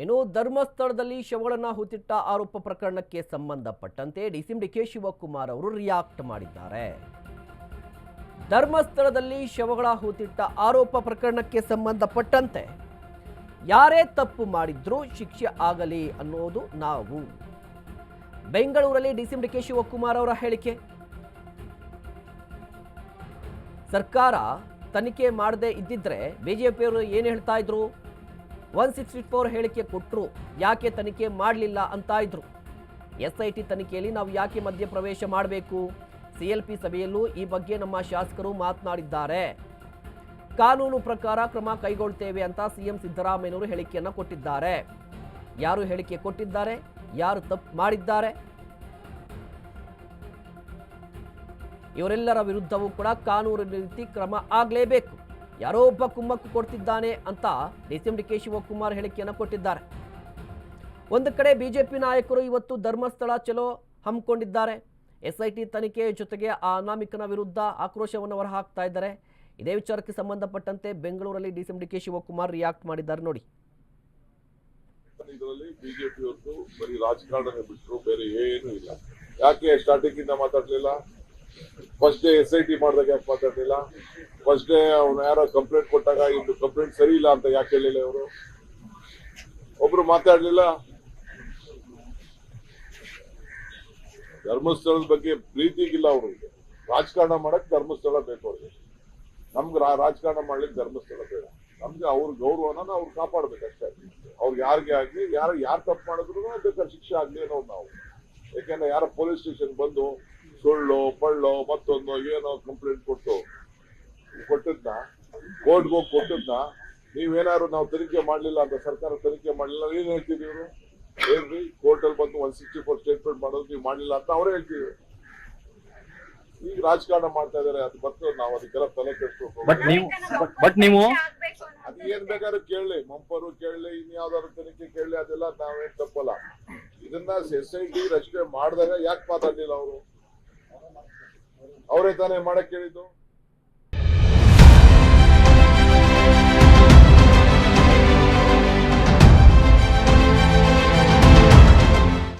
ಇನ್ನು ಧರ್ಮಸ್ಥಳದಲ್ಲಿ ಶವಗಳನ್ನ ಹುತ್ತಿಟ್ಟ ಆರೋಪ ಪ್ರಕರಣಕ್ಕೆ ಸಂಬಂಧಪಟ್ಟಂತೆ ಡಿಸಿಎಂ ಡಿಕೆ ಶಿವಕುಮಾರ್ ಅವರು ರಿಯಾಕ್ಟ್ ಮಾಡಿದ್ದಾರೆ. ಧರ್ಮಸ್ಥಳದಲ್ಲಿ ಶವಗಳ ಹೂತಿಟ್ಟ ಆರೋಪ ಪ್ರಕರಣಕ್ಕೆ ಸಂಬಂಧಪಟ್ಟಂತೆ ಯಾರೇ ತಪ್ಪು ಮಾಡಿದ್ರೂ ಶಿಕ್ಷೆ ಆಗಲಿ ಅನ್ನೋದು ನಾವು. ಬೆಂಗಳೂರಲ್ಲಿ ಡಿಸಿಎಂ ಡಿಕೆ ಶಿವಕುಮಾರ್ ಅವರ ಹೇಳಿಕೆ. ಸರ್ಕಾರ ತನಿಖೆ ಮಾಡದೇ ಇದ್ದಿದ್ರೆ ಬಿಜೆಪಿಯವರು ಏನು ಹೇಳ್ತಾ ಇದ್ರು? ಒನ್ ಸಿಕ್ಸ್ಟಿ ಫೋರ್ ಹೇಳಿಕೆ ಕೊಟ್ಟರು ಯಾಕೆ ತನಿಖೆ ಮಾಡಲಿಲ್ಲ ಅಂತ ಇದ್ರು. ಎಸ್ ಐ ಟಿ ತನಿಖೆಯಲ್ಲಿ ನಾವು ಯಾಕೆ ಮಧ್ಯ ಪ್ರವೇಶ ಮಾಡಬೇಕು? ಸಿ ಎಲ್ ಪಿ ಸಭೆಯಲ್ಲೂ ಈ ಬಗ್ಗೆ ನಮ್ಮ ಶಾಸಕರು ಮಾತನಾಡಿದ್ದಾರೆ. ಕಾನೂನು ಪ್ರಕಾರ ಕ್ರಮ ಕೈಗೊಳ್ತೇವೆ ಅಂತ ಸಿಎಂ ಸಿದ್ದರಾಮಯ್ಯನವರು ಹೇಳಿಕೆಯನ್ನು ಕೊಟ್ಟಿದ್ದಾರೆ. ಯಾರು ಹೇಳಿಕೆ ಕೊಟ್ಟಿದ್ದಾರೆ? ಯಾರು ತಪ್ಪು ಮಾಡಿದ್ದಾರೆ? ಇವರೆಲ್ಲರ ವಿರುದ್ಧವೂ ಕೂಡ ಕಾನೂನು ರೀತಿ ಕ್ರಮ ಆಗಲೇಬೇಕು. ಯಾರೋ ಒಬ್ಬ ಕುಮ್ಮಕ್ಕು ಕೊಡ್ತಿದ್ದಾನೆ ಅಂತ ಡಿಸಿಎಂ ಡಿ ಕೆ ಶಿವಕುಮಾರ್ ಹೇಳಿಕೆಯನ್ನು ಕೊಟ್ಟಿದ್ದಾರೆ. ಒಂದು ಕಡೆ ಬಿಜೆಪಿ ನಾಯಕರು ಇವತ್ತು ಧರ್ಮಸ್ಥಳ ಚಲೋ ಹಮ್ಮಿಕೊಂಡಿದ್ದಾರೆ. ಎಸ್ ಐ ಟಿ ತನಿಖೆ ಜೊತೆಗೆ ಆ ಅನಾಮಿಕನ ವಿರುದ್ಧ ಆಕ್ರೋಶವನ್ನು ಹೊರಹಾಕ್ತಾ ಇದ್ದಾರೆ. ಇದೇ ವಿಚಾರಕ್ಕೆ ಸಂಬಂಧಪಟ್ಟಂತೆ ಬೆಂಗಳೂರಲ್ಲಿ DCM D K Shivakumar react ಮಾಡಿದ್ದಾರೆ ನೋಡಿ. ಇದರಲ್ಲಿ ಬಿಜೆಪಿ ಬರೀ ರಾಜಕಾರಣನೇ ಬಿಟ್ಟರು ಬೇರೆ ಏನು ಇಲ್ಲ. ಯಾಕೆ ಸ್ಟಾರ್ಟಿಂಗ್ ಇಂದ ಮಾತಾಡ್ಲಿಲ್ಲ? First day S I T ಮಾಡಿದಾಗ ಯಾಕೆ ಮಾತಾಡಲಿಲ್ಲ? ಫಸ್ಟ್ ಡೇ ಅವ್ನು ಯಾರೋ ಕಂಪ್ಲೇಂಟ್ ಕೊಟ್ಟಾಗ ಇದು ಕಂಪ್ಲೇಂಟ್ ಸರಿ ಇಲ್ಲ ಅಂತ ಯಾಕೆ ಹೇಳಿಲ್ಲ ಇವರು? ಒಬ್ರು ಮಾತಾಡಲಿಲ್ಲ. ಧರ್ಮಸ್ಥಳದ ಬಗ್ಗೆ ಪ್ರೀತಿಗಿಲ್ಲ ಅವ್ರಿಗೆ ರಾಜಕಾರಣ ಮಾಡಕ್ ಧರ್ಮಸ್ಥಳ ಬೇಕು ಅವ್ರಿಗೆ. ನಮ್ಗೆ ರಾಜಕಾರಣ ಮಾಡ್ಲಿಕ್ಕೆ ಧರ್ಮಸ್ಥಳ ಬೇಡ. ನಮ್ಗೆ ಅವ್ರ ಗೌರವನ ನಾವು ಕಾಪಾಡ್ಬೇಕಷ್ಟೇ. ಅವ್ರಿಗೆ ಯಾರಿಗೆ ಆಗ್ಲಿ, ಯಾರು ಯಾರು ತಪ್ಪು ಮಾಡಿದ್ರು ಬೇಕಾದ್ರೆ ಶಿಕ್ಷೆ ಆಗ್ಲಿ ಅನ್ನೋದು ನಾವು. ಯಾಕೆಂದ್ರೆ ಯಾರ ಪೊಲೀಸ್ ಸ್ಟೇಷನ್ ಬಂದು ಸುಳ್ಳು ಪಳ್ಳು ಮತ್ತೊಂದು ಏನೋ ಕಂಪ್ಲೇಂಟ್ ಕೊಟ್ಟು ಕೊಟ್ಟದ್ನ? ಕೋರ್ಟ್ಗೆ ಹೋಗಿ ಕೊಟ್ಟದ್ನ? ನೀವೇನಾದ್ರು ನಾವು ತನಿಖೆ ಮಾಡ್ಲಿಲ್ಲ ಅಂತ ಸರ್ಕಾರ ತನಿಖೆ ಮಾಡ್ಲಿಲ್ಲ ಏನ್ ಹೇಳ್ತೀವಿ ಇವರು? ಏನ್ರಿ? ಕೋರ್ಟ್ ಅಲ್ಲಿ ಬಂದು ಒನ್ ಸಿಕ್ಸ್ಟಿ ಫೋರ್ ಸ್ಟೇಟ್ಮೆಂಟ್ ಮಾಡೋದು ನೀವು ಮಾಡ್ಲಿಲ್ಲ ಅಂತ ಅವರೇ ಹೇಳ್ತೀವಿ ಈಗ ರಾಜಕಾರಣ ಮಾಡ್ತಾ ಇದಾರೆ ಅದು ಬರ್ತದೆ ನಾವು ಅದಕ್ಕೆಲ್ಲ ತಲೆ ಕೆಡಿಸ್ಬೇಕು. ಬಟ್ ನೀವು ಬಟ್ ನೀವು ಅದು ಏನ್ ಬೇಕಾದ್ರೂ ಕೇಳಲಿ ಮಂಪರು ಕೇಳಲಿ ಇನ್ಯಾವ್ದಾದ್ರು ತನಿಖೆ ಕೇಳಲಿ ಅದೆಲ್ಲ ನಾವೇನ್ ತಪ್ಪಲ್ಲ. ಇದನ್ನ ಎಸ್ ಐ ಟಿ ರಚನೆ ಮಾಡಿದಾಗ ಯಾಕೆ ಮಾತಾಡ್ಲಿಲ್ಲ ಅವರು? ಅವರೇ ತಾನೇ ಮಾಡಕ್ ಹೇಳಿದ್ದು?